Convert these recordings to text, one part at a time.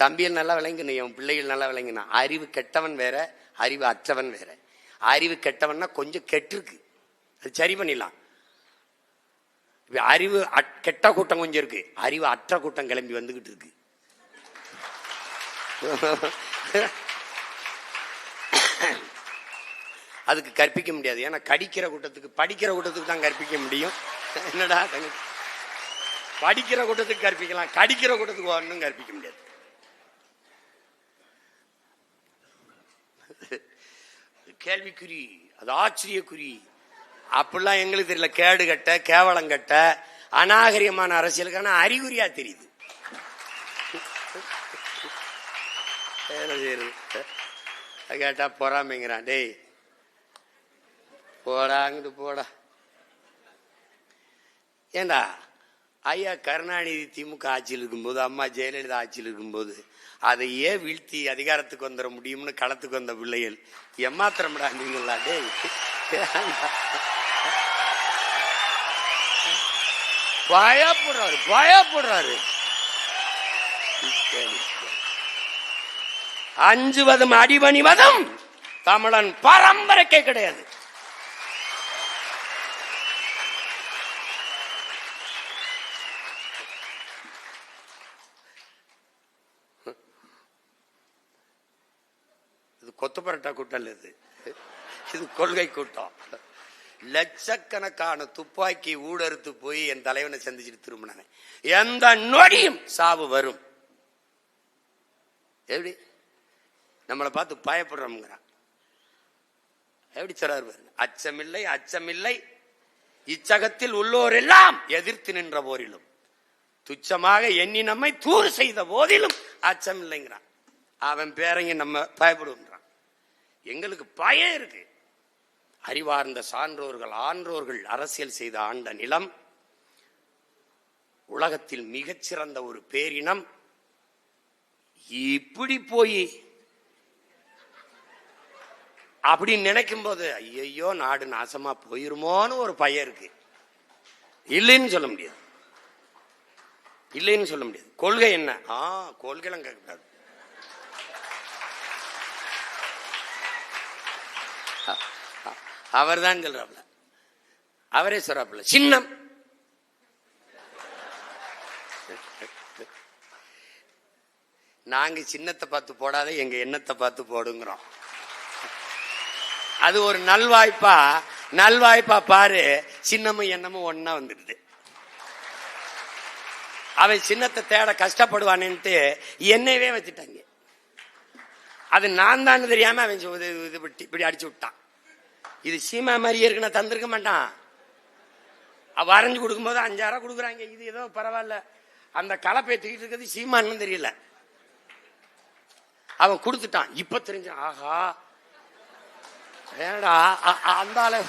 தம்பியில் நல்லா விளங்கணும் என் பிள்ளைகள் நல்லா விளங்கணும் அறிவு கெட்டவன் வேற அறிவு அற்றவன் வேற. அறிவு கெட்டவன்னா கொஞ்சம் கெட்டிருக்கு. அது சரி பண்ணிடலாம். அறிவு கெட்ட கூட்டம் கொஞ்சம் இருக்கு. அறிவு அற்ற கூட்டம் கிளம்பி வந்துகிட்டு இருக்கு. அதுக்கு கற்பிக்க முடியாது. ஏன்னா கடிக்கிற கூட்டத்துக்கு படிக்கிற கூட்டத்துக்கு தான் கற்பிக்க முடியும். என்னடா படிக்கிற கூட்டத்துக்கு கற்பிக்கலாம். கடிக்கிற கூட்டத்துக்கு ஒன்றும் கற்பிக்க முடியாது. கேள்விக்குறி அது ஆச்சரியக்குறி. அப்படிலாம் எங்களுக்கு தெரியல. கேடு கட்ட கேவலம் கட்ட அநாகரியமான அரசியலுக்கான அறிகுறியா தெரியுது. கேட்டா பொறாமைங்கிறான். டேய் போடா அங்கிட்டு போடா. ஏண்டா ஐயா கருணாநிதி திமுக ஆட்சியில் இருக்கும்போது அம்மா ஜெயலலிதா ஆட்சியில் இருக்கும்போது அதை ஏன் வீழ்த்தி அதிகாரத்துக்கு வந்துட முடியும்னு களத்துக்கு வந்த பிள்ளைகள். எம்மாத்திரம்டா நீங்களா டேய். ஏன்டா? பயப்படுறாரு. வதம் அடிமணி வதம் தமிழன் பரம்பரைக்கே கிடையாது. கொத்து பரட்டா கூட்டம் இது. இது கொள்கை கூட்டம். லட்சக்கணக்கான துப்பாக்கி ஊடறுத்து போய் என் தலைவனை சந்திச்சுட்டு திரும்பினாங்க எந்த நொடியும் சாவு வரும். எப்படி? நம்மளை பார்த்து பயப்படுறோம்ங்கிறான். எப்படி சொல்றாரு அச்சமில்லை அச்சமில்லை. இச்சகத்தில் உள்ளோர் எல்லாம் எதிர்த்து நின்ற போரிலும் துச்சமாக எண்ணி நம்மை தூறு செய்த போதிலும் அச்சமில்லைங்கிறான். அவன் பேரங்க நம்ம பயப்படுன்றான் எங்களுக்கு பயம் இருக்கு. அறிவார்ந்த சான்றோர்கள் ஆன்றோர்கள் அரசியல் செய்த ஆண்ட நிலம் உலகத்தில் மிகச்சிறந்த ஒரு பேரினம் இப்படி போய் அப்படின்னு நினைக்கும் போது ஐயோ நாடு நாசமா போயிருமோன்னு ஒரு பயம் இருக்கு. இல்லைன்னு சொல்ல முடியாது. இல்லைன்னு சொல்ல முடியாது. கொள்கை என்ன? ஆ கொள்கைலாம் கேட்கக்கூடாது. அவர் தான் சொல்றாப்ல அவரே சொல்றாப்ல சின்னம். நாங்க சின்னத்தை பார்த்து போடாத எங்க எண்ணத்தை பார்த்து போடுங்கிறோம். அது ஒரு நல்வாய்ப்பா நல்வாய்ப்பா பாரு சின்னமும் எண்ணமும் ஒன்னா வந்துடுது. அவன் சின்னத்தை தேட கஷ்டப்படுவானேன்ட்டு என்னையவே வச்சுட்டாங்க. அது நான் தான் தெரியாம அவன் இப்படி அடிச்சு விட்டான். இது சீமா மாதிரியே இருக்கு நான் தந்திருக்க மாட்டான். அவ வரைஞ்சு கொடுக்கும்போது அஞ்சாயிரம் கொடுக்குறாங்க. இது ஏதோ பரவாயில்ல. அந்த கலப்பை தூக்கிட்டு இருக்கிறது சீமான்னு தெரியல. அவன் கொடுத்துட்டான். இப்ப தெரிஞ்சான் ஆஹா. ஏடா அ- அந்த ஆளு.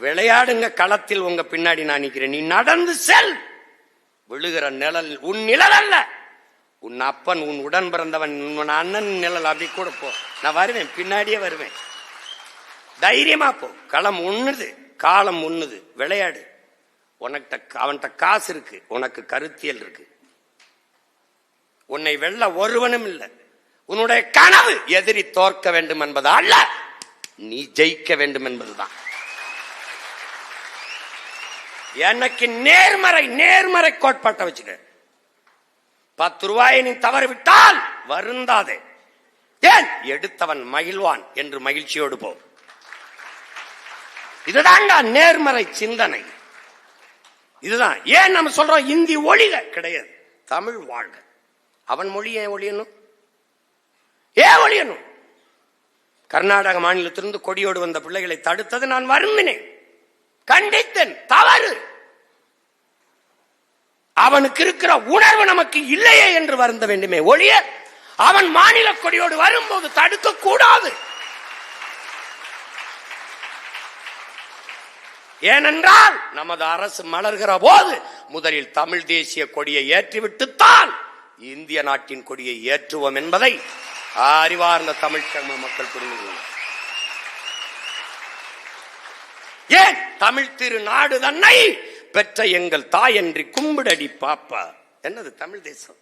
விளையாடுங்க களத்தில் உங்க பின்னாடி நான் நிக்கிறேன். நீ நடந்து செல். விழுகிற நிழல் உன் நிழல் அல்ல. உன் அப்பன் உன் உடன் பிறந்தவன் உன் அண்ணன் நிழல் அப்படி கூட போ. நான் வருவேன் பின்னாடியே வருவேன். தைரியமா போ. களம் உண்ணுது காலம் உண்ணுது. விளையாடு. உனக்கிட்ட அவன்கிட்ட காசு இருக்கு. உனக்கு கருத்தியல் இருக்கு. உன்னை வெல்ல ஒருவனும் இல்லை. உன்னுடைய கனவு எதிரி தோற்க வேண்டும் என்பது அல்ல. நீ ஜெயிக்க வேண்டும் என்பதுதான். எனக்கு நேர்மறை நேர்மறை கோட்பாட்டை வச்சுக்க. பத்து ரூபாயை நீ தவறு விட்டால் வருந்தாதே. ஏன்? எடுத்தவன் மகிழ்வான் என்று மகிழ்ச்சியோடு போ. இதுதாங்க நேர்மறை சிந்தனை. இதுதான். ஏன் நம்ம சொல்றோம்? இந்தி ஒளிக கிடையாது. தமிழ் வாழ்க. அவன் மொழி ஏன் ஒழியணும் ஏன் ஒழியணும் கர்நாடக மாநிலத்திலிருந்து கொடியோடு வந்த பிள்ளைகளை தடுத்தது நான் வருந்தினேன். கண்டித்தேன். தவறு. அவனுக்கு இருக்கிற உணர்வு நமக்கு இல்லையே என்று வருந்த வேண்டுமே ஒழிய அவன் மாநில கொடியோடு வரும்போது தடுக்க கூடாது ஏனென்றால் நமது அரசு மலர்கிற போது முதலில் தமிழ் தேசிய கொடியை ஏற்றிவிட்டுத்தான் இந்திய நாட்டின் கொடியை ஏற்றுவோம் என்பதை அறிவார்ந்த தமிழ் தமிழ் மக்கள் புரிந்து ஏன்? தமிழ் திரு நாடு தன்னை பெற்ற எங்கள் தாய் என்று கும்பிடடி பாப்பா. என்னது தமிழ் தேசம்?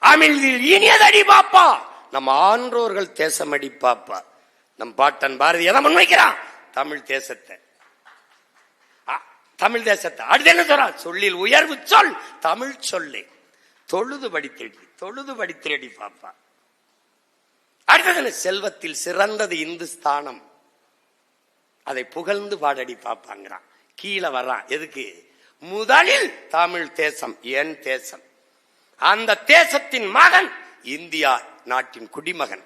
அமிழ்தில் இனியதடி பாப்பா. நம் ஆன்றோர்கள் தேசமடி பாப்பா. நம் பாட்டன் பாரதி எதை முன்வைக்கிறான்? தமிழ் தேசத்தை. தமிழ் தேசத்தை. அடுத்து என்ன சொல்றான்? சொல்லில் உயர்வு சொல் தமிழ் சொல்லு. தொழுது படித்திரடி தொழுது படித்திரடி பாப்பா. அடுத்தது என்ன? செல்வத்தில் சிறந்தது இந்துஸ்தானம். அதை புகழ்ந்து பாடடி பாப்பாங்கிறான். கீழே வர்றான். எதுக்கு? முதலில் தமிழ் தேசம் என் தேசம். அந்த தேசத்தின் மகன் இந்தியா நாட்டின் குடிமகன்.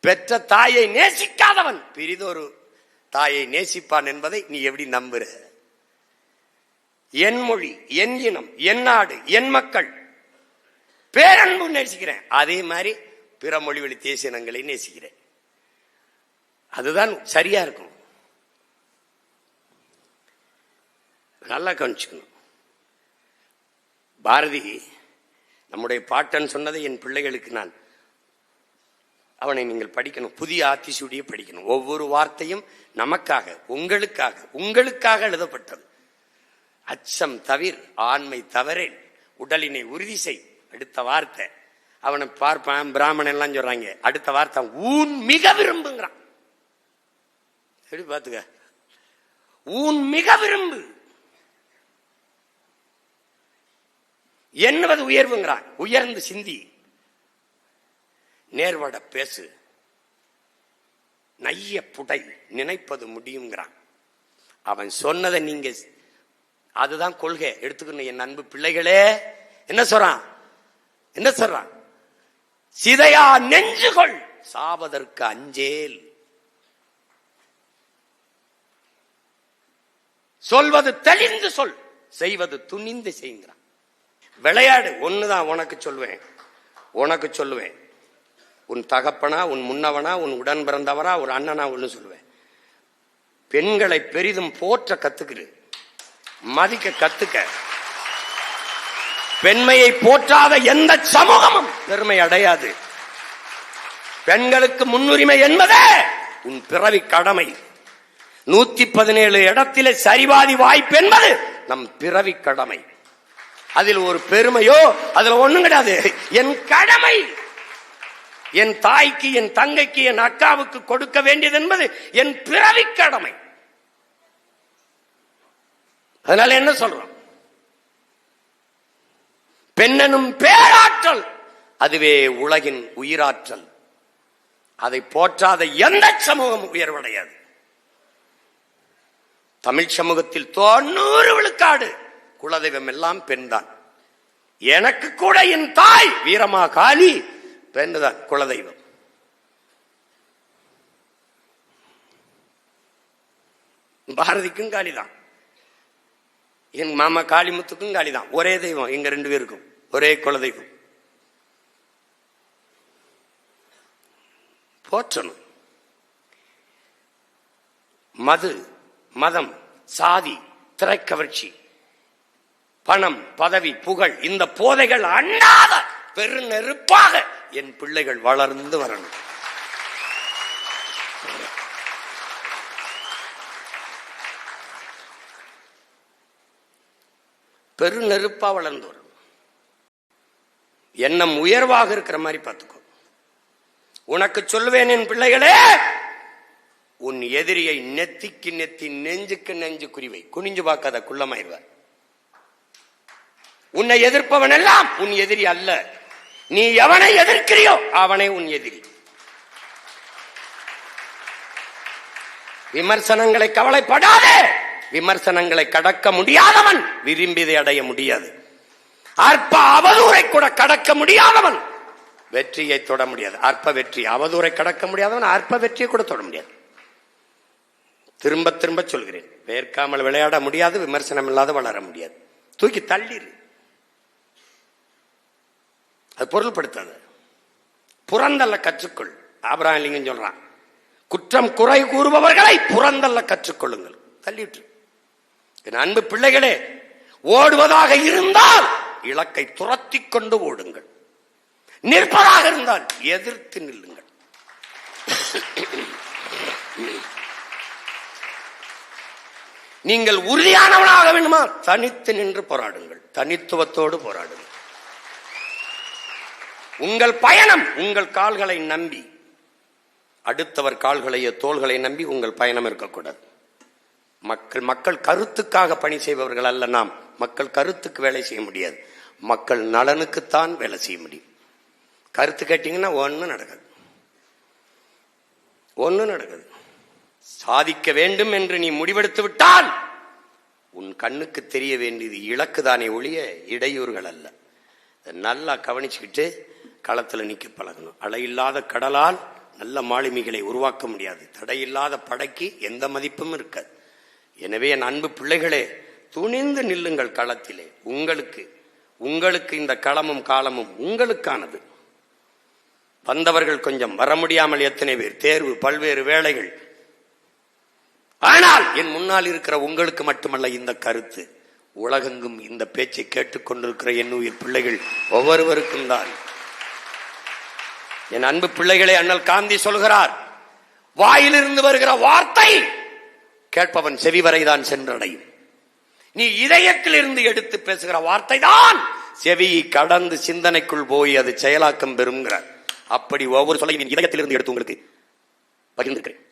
பெற்ற தாயை நேசிக்காதவன். பிரிதொரு தாயை நேசிப்பான் என்பதை நீ எப்படி நம்புற? என் மொழி என் இனம் என் நாடு என் மக்கள். பேரன்பு நேசிக்கிறேன். அதே மாதிரி பிற மொழி வழி தேசியனங்களை நேசிக்கிறேன். அதுதான் சரியா இருக்கும். நல்லா கவனிச்சுக்கணும். பாரதி நம்முடைய பாட்டன் சொன்னதை என் பிள்ளைகளுக்கு நான் அவனை நீங்கள் படிக்கணும் புதிய ஆத்திசூடியை படிக்கணும். ஒவ்வொரு வார்த்தையும் நமக்காக உங்களுக்காக உங்களுக்காக எழுதப்பட்டது. அச்சம் தவிர் ஆண்மை தவறேன். உடலினை உறுதி செய். அடுத்த வார்த்தை. அவனை பார்ப்பான் பிராமணன் எல்லாம் சொல்றாங்க. அடுத்த வார்த்தை ஊன் மிக விரும்புங்கிறான் எப்படி பாத்துக்க ஊன் மிக விரும்பு. என்பது உயர்வுங்கிறான் உயர்ந்து சிந்தி. நேர்வட பேசு. நைய புடை நினைப்பது முடியுங்கிறான். அவன் சொன்னதை நீங்க அதுதான் கொள்கை. எடுத்துக்கணும் என் அன்பு பிள்ளைகளே. என்ன சொல்றான்? என்ன சொல்றான்? சிதையா நெஞ்சுகொள். சாவதற்கு அஞ்சேல். சொல்வது தெளிந்து சொல். செய்வது துணிந்து செய்கிறான். விளையாடு. ஒண்ணுதான் உனக்கு சொல்லுவேன் உனக்கு சொல்லுவேன் உன் தகப்பனா உன் முன்னவனா உன் உடன் பிறந்தவரா ஒரு அண்ணனா ஒண்ணு சொல்லுவேன் பெண்களை பெரிதும் போற்ற கத்துக்கிரு மதிக்க கத்துக்க. பெண்மையை போற்றாத எந்த சமூகமும் பெருமை அடையாது. பெண்களுக்கு முன்னுரிமை என்பதே உன் பிறவி கடமை. நூத்தி பதினேழு இடத்திலே சரிவாதி வாய்ப்பு என்பது நம் பிறவி கடமை. அதில் ஒரு பெருமையோ அதுல ஒண்ணும் கிடையாது. என் கடமை என் தாய்க்கு என் தங்கைக்கு என் அக்காவுக்கு கொடுக்க வேண்டியது என்பது என் பிறவி கடமை. அதனால என்ன சொல்றோம்? பெண்ணனும் பேராற்றல் அதுவே உலகின் உயிராற்றல். அதை போற்றாத எந்த சமூகம் உயர்வடையாது. தமிழ் சமூகத்தில் தொண்ணூறு விழுக்காடு குலதெய்வம் எல்லாம் பெண்தான். எனக்கு கூட என் தாய் வீரமா காளி பெண்தான் குலதெய்வம். பாரதிக்கும் காளிதான். என் மாமா காளிமுத்துக்கும் காளிதான். ஒரே தெய்வம் எங்க ரெண்டு பேருக்கும். ஒரே குலதெய்வம். போற்றணும். மது மதம் சாதி திரைக்கவர்ச்சி பணம் பதவி புகழ் இந்த போதைகள் அண்ணாத பெருநெருப்பாக என் பிள்ளைகள் வளர்ந்து வரணும். பெரு நெருப்பா வளர்ந்து வரும் எண்ணம் உயர்வாக இருக்கிற மாதிரி பார்த்துக்கோ. உனக்கு சொல்லுவேன் என் பிள்ளைகளே உன் எதிரியை நெத்திக்கு நெத்தி நெஞ்சுக்கு நெஞ்சு குறிவை குனிஞ்சு பார்க்காத குள்ளமாயிருவார் உன்னை எதிர்ப்பவன் எல்லாம் உன் எதிரி அல்ல. நீ எவனை எதிர்க்கிறியோ அவனே உன் எதிரி. விமர்சனங்களை கவலைப்படாதே. விமர்சனங்களை கடக்க முடியாதவன் விரும்பியதை அடைய முடியாது. அற்ப அவதூரை கூட கடக்க முடியாதவன் வெற்றியை தொட முடியாது. அற்ப வெற்றி அவதூரை கடக்க முடியாதவன் அற்ப வெற்றியை கூட தொட முடியாது. திரும்ப திரும்ப சொல்கிறேன். வேர்க்காமல் விளையாட முடியாது விமர்சனம் இல்லாத வளர முடியாது. தூக்கி தள்ளிடு அது பொருள்படுத்தாது. புறந்தல்ல கற்றுக்கொள். ஆபராலிங்கம் சொல்றான். குற்றம் குறை கூறுபவர்களை புறந்தல்ல கற்றுக்கொள்ளுங்கள். தள்ளிட்டு என் அன்பு பிள்ளைகளே ஓடுவதாக இருந்தால் இலக்கை துரத்தி கொண்டு ஓடுங்கள். நிற்பதாக இருந்தால் எதிர்த்து நில்லுங்கள். நீங்கள் உறுதியானவனாக வேண்டுமா தனித்து நின்று போராடுங்கள். தனித்துவத்தோடு போராடுங்கள். உங்கள் பயணம் உங்கள் கால்களை நம்பி. அடுத்தவர் கால்களையோ தோள்களை நம்பி உங்கள் பயணம் இருக்கக்கூடாது. மக்கள் மக்கள் கருத்துக்காக பணி செய்பவர்கள் அல்ல நாம். மக்கள் கருத்துக்கு வேலை செய்ய முடியாது. மக்கள் நலனுக்குத்தான் வேலை செய்ய முடியும். கருத்து கேட்டீங்கன்னா ஒன்றும் நடக்காது. ஒன்றும் நடக்காது. சாதிக்க வேண்டும் என்று நீ முடிவெடுத்து விட்டால் உன் கண்ணுக்கு தெரிய வேண்டியது இலக்குதானே ஒழிய இடையூறுகள் அல்ல. நல்லா கவனிச்சுக்கிட்டு களத்தில் நிற்க பழகணும். அலையில்லாத கடலால் நல்ல மாலுமிகளை உருவாக்க முடியாது. தடையில்லாத படைக்கு எந்த மதிப்பும் இருக்காது. எனவே என் அன்பு பிள்ளைகளே துணிந்து நில்லுங்கள் களத்திலே. உங்களுக்கு உங்களுக்கு இந்த களமும் காலமும் உங்களுக்கானது. வந்தவர்கள் கொஞ்சம் வர முடியாமல் எத்தனை பேர்? தேர்வு பல்வேறு வேலைகள் ஆனால் என் முன்னால் இருக்கிற உங்களுக்கு மட்டுமல்ல இந்த கருத்து. உலகெங்கும் இந்த பேச்சை கேட்டுக்கொண்டிருக்கிற என் உயிர் பிள்ளைகள் ஒவ்வொருவருக்கும் தான். என் அன்பு பிள்ளைகளை அண்ணல் காந்தி சொல்கிறார் வாயிலிருந்து வருகிற வார்த்தை கேட்பவன் செவி வரைதான் சென்றடையும். நீ இதயத்திலிருந்து எடுத்து பேசுகிற வார்த்தை தான் செவியை கடந்து சிந்தனைக்குள் போய் அது செயலாக்கம் பெறுங்கிறார் அப்படி ஒவ்வொரு சொல்லையும் என் இதயத்திலிருந்து எடுத்து உங்களுக்கு பகிர்ந்திருக்கிறேன்.